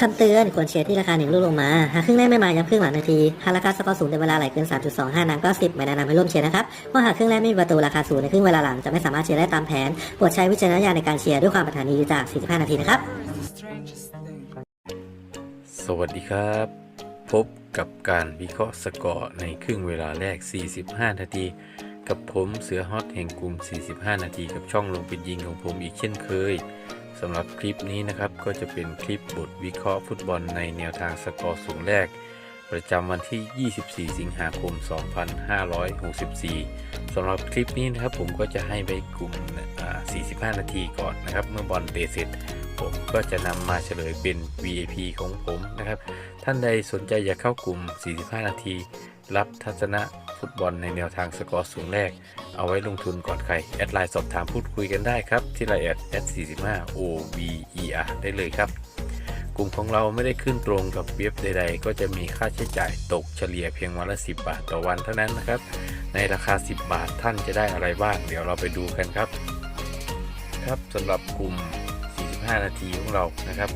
คำเตือนควรเชียร์ที่ราคาหนึ่งลูกลงมา หากครึ่งแรกไม่มาย้ำครึ่งหลังนาที หากราคาสกอร์สูงในเวลาไหลเกิน 3.25 นางก็ 10 ไม่แนะนำให้ร่วมเชียร์นะครับเพราะหากครึ่งแรกไม่มีประตูราคาสูงในครึ่งเวลาหลังจะไม่สามารถเชียร์ได้ตามแผนโปรดใช้วิจารณญาณในการเชียร์ด้วยความปรารถนาดีจาก 45 นาทีนะครับ สวัสดีครับ พบกับการวิเคราะห์สกอร์ในครึ่งเวลาแรก 45 นาที กับผมเสือฮอตแห่งกลุ่ม 45 นาที กับช่องลงเป็นยิงของผมอีกเช่นเคย สำหรับคลิปนี้นะครับก็จะเป็นคลิปบทวิเคราะห์ฟุตบอลในแนวทางสกอร์สูงแรก ประจำวันที่ 24 สิงหาคม 2564 สำหรับคลิปนี้นะครับผมก็จะให้ไปกลุ่มอ่า45 นาทีก่อนนะครับ เมื่อบอลเตะเสร็จผมก็จะนำมาเฉลยเป็น VIP ของผมนะครับ ท่านใดสนใจอยากเข้ากลุ่ม 45 นาที รับทัศนะ ฟุตบอลในแนวทางสกอร์สูงแรก เอาไว้ลงทุนก่อนใคร แอดไลน์สอบถามพูดคุยกันได้ครับ ที่ไลน์แอดแอด45 OVER ได้เลยครับ กลุ่มของเราไม่ได้ขึ้นตรงกับเว็บใด ๆ ก็จะมีค่าใช้จ่ายตกเฉลี่ยเพียงวันละ 10 บาทต่อวันเท่านั้นนะครับ ในราคา 10 บาทท่านจะได้อะไรบ้างเดี๋ยวเราไปดูกันครับ ครับสำหรับกลุ่ม 45 นาทีของเรานะครับ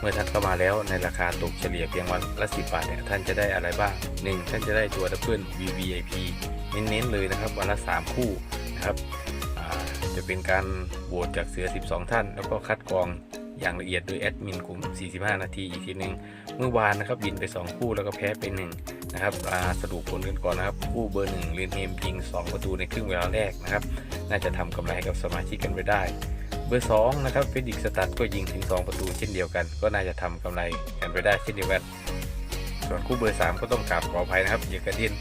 เมื่อท่านเข้ามาแล้วในราคาตกเฉลี่ยเพียงวันละ10บาทเนี่ยท่านจะได้อะไรบ้าง 1 ท่านจะได้ตัวดับเบิล VVIP เน้นๆเลยนะครับวันละ 3 คู่นะครับจะเป็นการโหวตจากเสือ 12 ท่าน แล้วก็คัดกรองอย่างละเอียดโดยแอดมินกลุ่ม 45 นาทีอีกทีหนึ่งเมื่อวานนะครับบินไป 2 คู่แล้วก็แพ้ไป1นะครับสรุปผลกันก่อนนะครับ คู่เบอร์1เรียนเฮมยิง 2 ประตูในครึ่งเวลาแรกนะครับ น่าจะทำกำไรให้กับสมาชิกกันไปได้ เบอร์2นะครับเฟดิกสตัดก็ยิงถึง 2 ประตูเช่นเดียวกัน ก็น่าจะทำกำไรกันไปได้เช่นเดียวกัน ส่วนคู่เบอร์ 3 ก็ต้องกราบขออภัยนะครับเยกระเดียน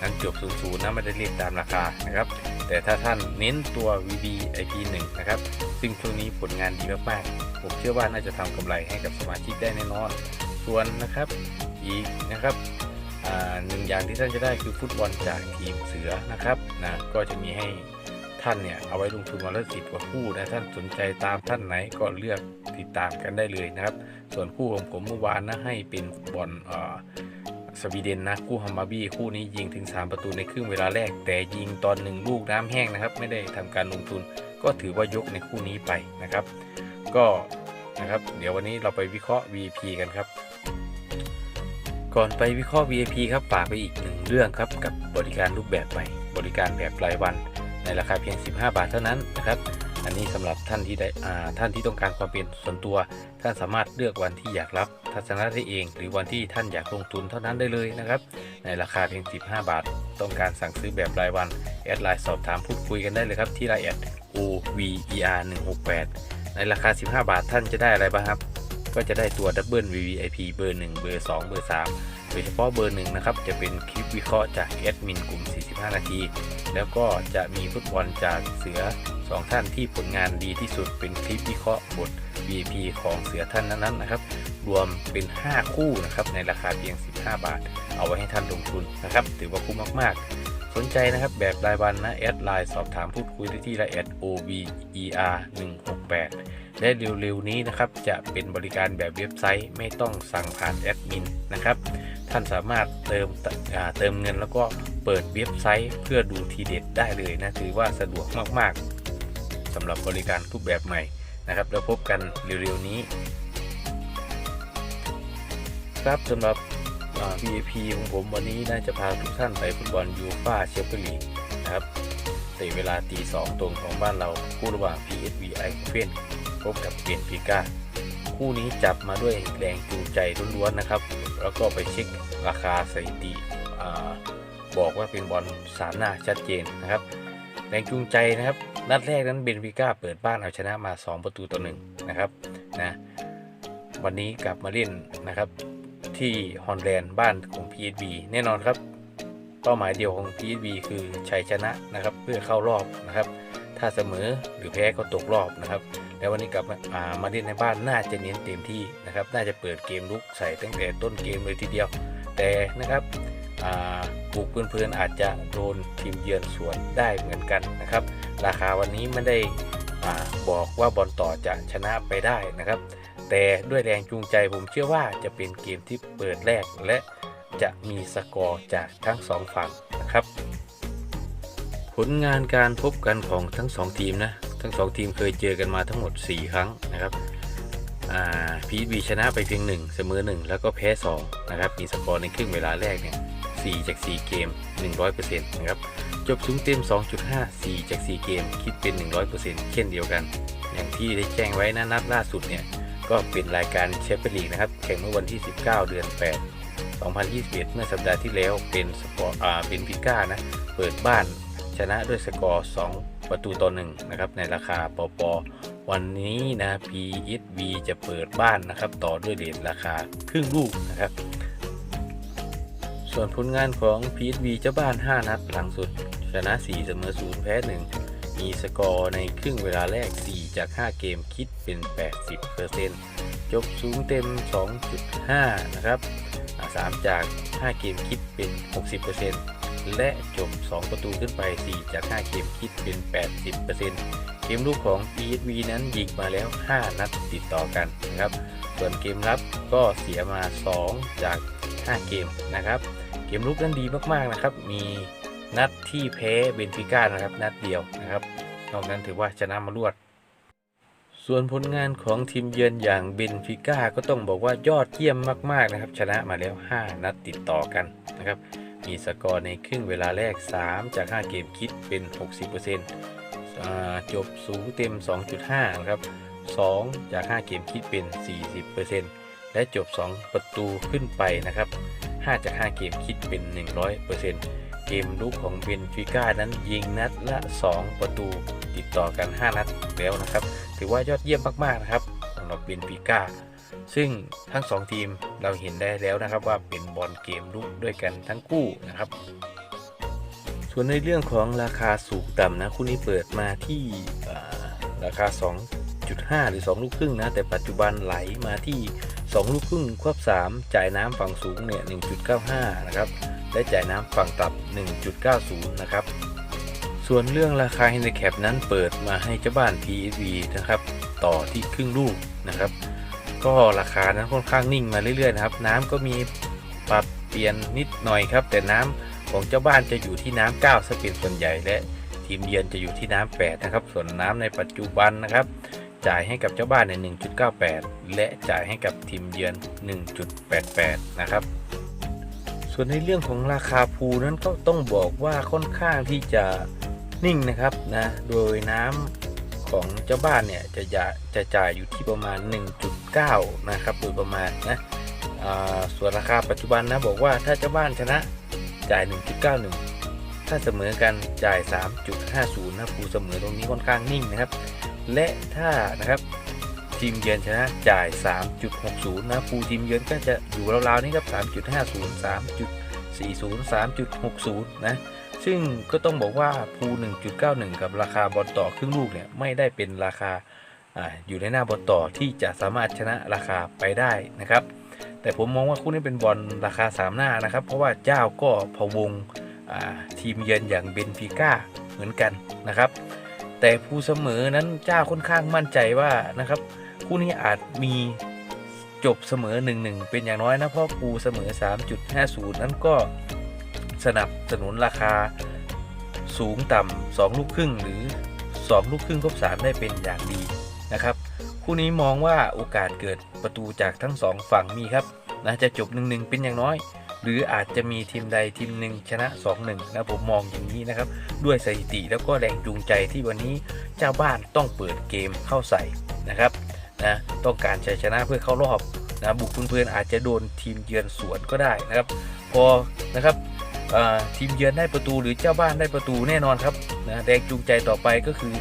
นั้นจบ0-0นะไม่ได้เรียกตามราคานะครับ แต่ถ้าท่านเน้นตัว VB IP 1 นะครับ ซึ่งช่วงนี้ผลงานดีมากๆผมเชื่อว่าน่าจะทำกำไรให้กับสมาชิกได้แน่นอน ส่วนนะครับอีกนะครับหนึ่งอย่างที่ท่านจะได้คือฟุตบอลจากทีมเสือนะครับนะก็จะมีให้ ท่านเนี่ยเอาไว้ลงทุนวันละสิบกว่าคู่นะท่านสนใจตามท่านไหนก็เลือกติดตามกันได้เลยนะครับ ส่วนคู่ของผมเมื่อวานนะให้เป็นบอลสวีเดนนะคู่ฮัมมาบี้คู่นี้ยิงถึง 3 ประตูในครึ่งเวลาแรก แต่ยิงตอนหนึ่งลูกน้ำแห้งนะครับ ไม่ได้ทำการลงทุน ก็ถือว่ายกในคู่นี้ไปนะครับ ก็นะครับ เดี๋ยววันนี้เราไปวิเคราะห์ VP กันครับก่อนไปวิเคราะห์ VIP ครับฝากไปอีกหนึ่งเรื่องครับกับบริการรูปแบบใหม่บริการแบบรายวัน ในราคาเพียง 15 บาทเท่านั้นนะครับ อันนี้สำหรับท่านที่ได้อ่าท่านที่ต้องการความเป็นส่วนตัว ท่านสามารถเลือกวันที่อยากรับทัศนะได้เอง หรือวันที่ท่านอยากลงทุนเท่านั้นได้เลยนะครับ ในราคาเพียง 15 บาท ต้องการสั่งซื้อแบบรายวันแอดไลน์สอบถามพูดคุยกันได้เลยครับที่ไลน์แอด OVER 168ในราคา 15 บาทท่านจะได้อะไรบ้างครับ ก็จะได้ตัวดับเบิล VVIP เบอร์ 1 เบอร์ 2 เบอร์ 3 ดยเฉพาะเบอร์1นะครับ จะเป็นคลิปวิเคราะห์จากแอดมินกลุ่ม 45 นาที แล้วก็จะมีฟุตบอลจากเสือ 2 ท่านที่ผลงานดีที่สุดเป็นคลิปวิเคราะห์บท VIP ของเสือท่านนั้นๆนะครับ รวมเป็น 5 คู่นะครับในราคาเพียง 15 บาท เอาไว้ให้ท่านลงทุนนะครับ ถือว่าคุ้มมาก ๆสนใจนะครับแบบรายวันนะแอดไลน์สอบถามพูดคุยได้ที่ไลน์แอด OVER 168และเร็วๆนี้นะครับจะเป็นบริการแบบเว็บไซต์ไม่ต้องสั่งผ่านแอดมินนะครับ ท่านสามารถเติมเติมเงินแล้วก็เปิดเว็บไซต์เพื่อดูทีเด็ดได้เลยนะถือว่าสะดวกมากๆสำหรับบริการรูปแบบใหม่นะครับ แล้วพบกันเร็วๆนี้ ครับสำหรับ VIP ของผมวันนี้น่าจะพาทุกท่านไปฟุตบอลยูฟ่าแชมเปี้ยนลีกนะครับเตะเวลาตีสองตรงของบ้านเราคู่ระหว่าง PSV ไอเฟนพบกับเปลี่ยนพิก้าคู่นี้จับมาด้วยแรงจูงใจล้วนๆนะครับ แล้วก็ไปเช็คราคาสถิติบอกว่าเป็นบอลสามหน้าชัดเจนนะครับแรงจูงใจนะครับ นัดแรกนั้นเบนฟิก้าเปิดบ้านเอาชนะมา 2 ประตูต่อหนึ่งนะครับนะวันนี้กลับมาเล่นนะครับที่ฮอลแลนด์บ้านของ PSV แน่นอนครับ เป้าหมายเดียวของ PSV คือชัยชนะนะครับเพื่อเข้ารอบนะครับ ถ้าเสมอหรือแพ้ก็ตกรอบนะครับแล้ววันนี้กลับมาามาเล่นในบ้านน่าจะเน้นเต็มที่นะครับ น่าจะเปิดเกมลุกใส่ตั้งแต่ต้นเกมเลยทีเดียว แต่นะครับอ่าบุกเพื่อนๆอาจจะโดนทีมเยือนสวนได้เหมือนกันนะครับ ราคาวันนี้ไม่ได้บอกว่าบอลต่อจะชนะไปได้นะครับ แต่ด้วยแรงจูงใจผมเชื่อว่าจะเป็นเกมที่เปิดแรกและจะมีสกอร์จากทั้งสองฝั่งนะครับ ผลงานการพบกันของทั้งสองทีมนะ ทั้งสองทีมเคยเจอกันมาทั้งหมด 4 ครั้งนะครับอ่า PSV PSV ชนะไปเพียง 1 เสมอ 1 แล้วก็แพ้ 2 นะครับ มีสกอร์ในครึ่งเวลาแรกเนี่ย4จาก 4 เกม 100%นะครับ จบสูงเต็ม 2.5 4 จาก 4 เกม คิดเป็น 100%เช่นเดียวกัน อย่างที่ได้แจ้งไว้นะนัดล่าสุดเนี่ย ก็เป็นรายการแชมเปี้ยนลีกนะครับ แข่งเมื่อวันที่ 19 เดือน 8 2021 เมื่อสัปดาห์ที่แล้วเป็นสปอร์ อ่า เป็นพิก้านะ เปิดบ้านชนะด้วยสกอร์ 2 ประตูต่อหนึ่งนะครับในราคาปอปอวันนี้นะ PSV จะเปิดบ้านนะครับ ต่อด้วยเดทราคาครึ่งลูกนะครับ ส่วนผลงานของ PSV เจ้าบ้าน 5 นัดหลังสุด ชนะ 4 เสมอ 0 แพ้ 1 มีสกอร์ในครึ่งเวลาแรก 4 จาก 5 เกมคิดเป็น 80%จบสูงเต็ม 2.5 นะครับอ่า3จาก 5 เกมคิดเป็น 60% และจบ 2 ประตูขึ้นไป 4 จาก 5 เกมคิดเป็น 80%เกมลูกของ PSV นั้นยิงมาแล้ว 5 นัดติดต่อกันนะครับ ส่วนเกมรับก็เสียมา 2 จาก 5 เกมนะครับ เกมลุกนั้นดีมากๆนะครับ มีนัดที่แพ้เบนฟิก้านะครับนัดเดียวนะครับ นอกนั้นถือว่าชนะมารวด ส่วนผลงานของทีมเยือนอย่างเบนฟิก้าก็ต้องบอกว่ายอดเยี่ยมมากๆนะครับ ชนะมาแล้ว 5 นัดติดต่อกันนะครับ มีสกอร์ในครึ่งเวลาแรก 3 จาก 5 เกมคิดเป็น 60%จบสูงเต็ม 2.5 นะครับ 2 จาก 5 เกมคิดเป็น 40%และจบ 2 ประตูขึ้นไปนะครับ 5 จาก 5 เกมคิดเป็น 100%เกมลุกของเบนฟิก้านั้นยิงนัดละ 2 ประตูติดต่อกัน 5 นัดแล้วนะครับ ถือว่ายอดเยี่ยมมาก ๆ นะครับสำหรับเบนฟิก้า ซึ่งทั้ง 2 ทีมเราเห็นได้แล้วนะครับว่าเป็นบอลเกมลุกด้วยกันทั้งคู่นะครับ ส่วนในเรื่องของราคาสูงต่ำนะคู่นี้เปิดมาที่อ่าราคา 2.5 หรือ 2 ลูกครึ่งนะ แต่ปัจจุบันไหลมาที่ 2 ลูกครึ่งควบ 3 จ่ายน้ำฝั่งสูงเนี่ย 1.95 นะครับ และจ่ายน้ำฝั่งต่ำ1.90 นะครับส่วนเรื่องราคา Handicap นั้นเปิดมาให้เจ้าบ้าน PSV นะครับ ต่อที่ครึ่งลูกนะครับ ก็ราคานั้นค่อนข้างนิ่งมาเรื่อยๆนะครับ น้ำก็มีปรับเปลี่ยนนิดหน่อยครับ แต่น้ำของเจ้าบ้านจะอยู่ที่น้ำ9ซะเป็นส่วนใหญ่และทีมเยือนจะอยู่ที่น้ำ8นะครับ ส่วนน้ำในปัจจุบันนะครับ จ่ายให้กับเจ้าบ้านใน 1.98 และจ่ายให้กับทีมเยือน 1.88 นะครับ ส่วนในเรื่องของราคาพูนั้นก็ต้องบอกว่าค่อนข้างที่จะนิ่งนะครับนะ โดยน้ำ ของเจ้าบ้านเนี่ยจะจะจะจ่ายอยู่ที่ประมาณ 1.9 นะครับโดยประมาณนะส่วนราคาปัจจุบันนะบอกว่าถ้าเจ้าบ้านชนะจ่าย 1.91 ถ้าเสมอกันจ่าย 3.50นะพูเสมอตรงนี้ค่อนข้างนิ่งนะครับ และถ้านะครับทีมเยือนชนะจ่าย 3.60 นะฟูทีมเยือนก็จะอยู่ราวๆนี้ครับ 3.50 3.40 3.60 นะ ซึ่งก็ต้องบอกว่าพู1.91 กับราคาบอลต่อครึ่งลูกเนี่ยไม่ได้เป็นราคาออยู่ในหน้าบอลต่อที่จะสามารถชนะราคาไปได้นะครับ แต่ผมมองว่าคู่นี้เป็นบอลราคา 3 หน้านะครับ เพราะว่าเจ้าก็พวงทีมเยือนอย่างเบนฟิก้าเหมือนกันนะครับ แต่ผู้เสมอนั้นเจ้าค่อนข้างมั่นใจว่านะครับคู่นี้อาจมีจบเสมอ 1-1 เป็นอย่างน้อยนะเพราะปูเสมอ 3.50 นั้นก็ สนับสนุนราคาสูงต่ำ2ลูกครึ่งหรือ 2 ลูกครึ่งครบ3ได้เป็นอย่างดีนะครับคู่นี้มองว่าโอกาสเกิดประตูจากทั้ง 2 ฝั่งมีครับนะจะจบ 1-1 เป็นอย่างน้อย หรืออาจจะมีทีมใดทีมหนึ่งชนะ 2-1นะผมมองอย่างนี้นะครับ ด้วยสถิติแล้วก็แรงจูงใจที่วันนี้เจ้าบ้านต้องเปิดเกมเข้าใส่นะครับนะต้องการชัยชนะเพื่อเข้ารอบนะบุกเพื่อนๆอาจจะโดนทีมเยือนสวนก็ได้นะครับ พอนะครับ ทีมเยือนได้ประตูหรือเจ้าบ้านได้ประตูแน่นอนครับนะแรงจูงใจต่อไปก็คือ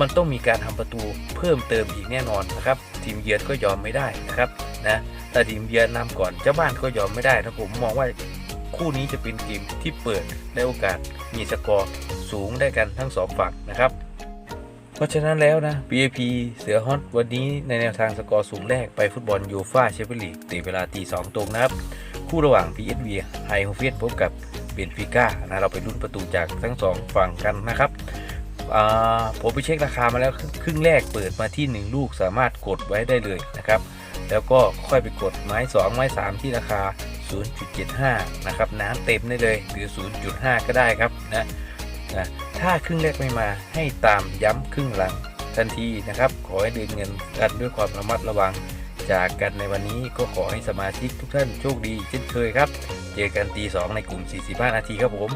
มันต้องมีการทำประตูเพิ่มเติมอีกแน่นอนนะครับ ทีมเยือนก็ยอมไม่ได้นะครับนะถ้าทีมเยือนนำก่อนเจ้าบ้านก็ยอมไม่ได้นะผมมองว่าคู่นี้จะเป็นเกมที่เปิดได้โอกาสมีสกอร์สูงได้กันทั้งสองฝั่งนะครับเพราะฉะนั้นแล้วนะ BAP เสือฮอตวันนี้ในแนวทางสกอร์สูงแรกไปฟุตบอลยูฟ่าแชมเปี้ยนลีกตีเวลาตีสองตรงนะครับ คู่ระหว่าง PSV ไฮโฮเฟียนพบกับเบนฟิก้านะเราไปลุ้นประตูจากทั้งสองฝั่งกันนะครับผมไปเช็คราคามาแล้วครึ่งแรกเปิดมาที่ 1 ลูกสามารถกดไว้ได้เลยนะครับ แล้วก็ค่อยไปกดไม้ 2 ไม้ 3 ที่ราคา 0.75 นะครับ น้ำเต็มได้เลยหรือ 0.5 ก็ได้ครับนะนะถ้าครึ่งแรกไม่มาให้ตามย้ำครึ่งหลังทันทีนะครับ ขอให้เดินเงินกันด้วยความระมัดระวัง จากกันในวันนี้ก็ขอให้สมาชิกทุกท่านโชคดีเช่นเคยครับ เจอกันตีสองในกลุ่ม 45 นาทีครับผม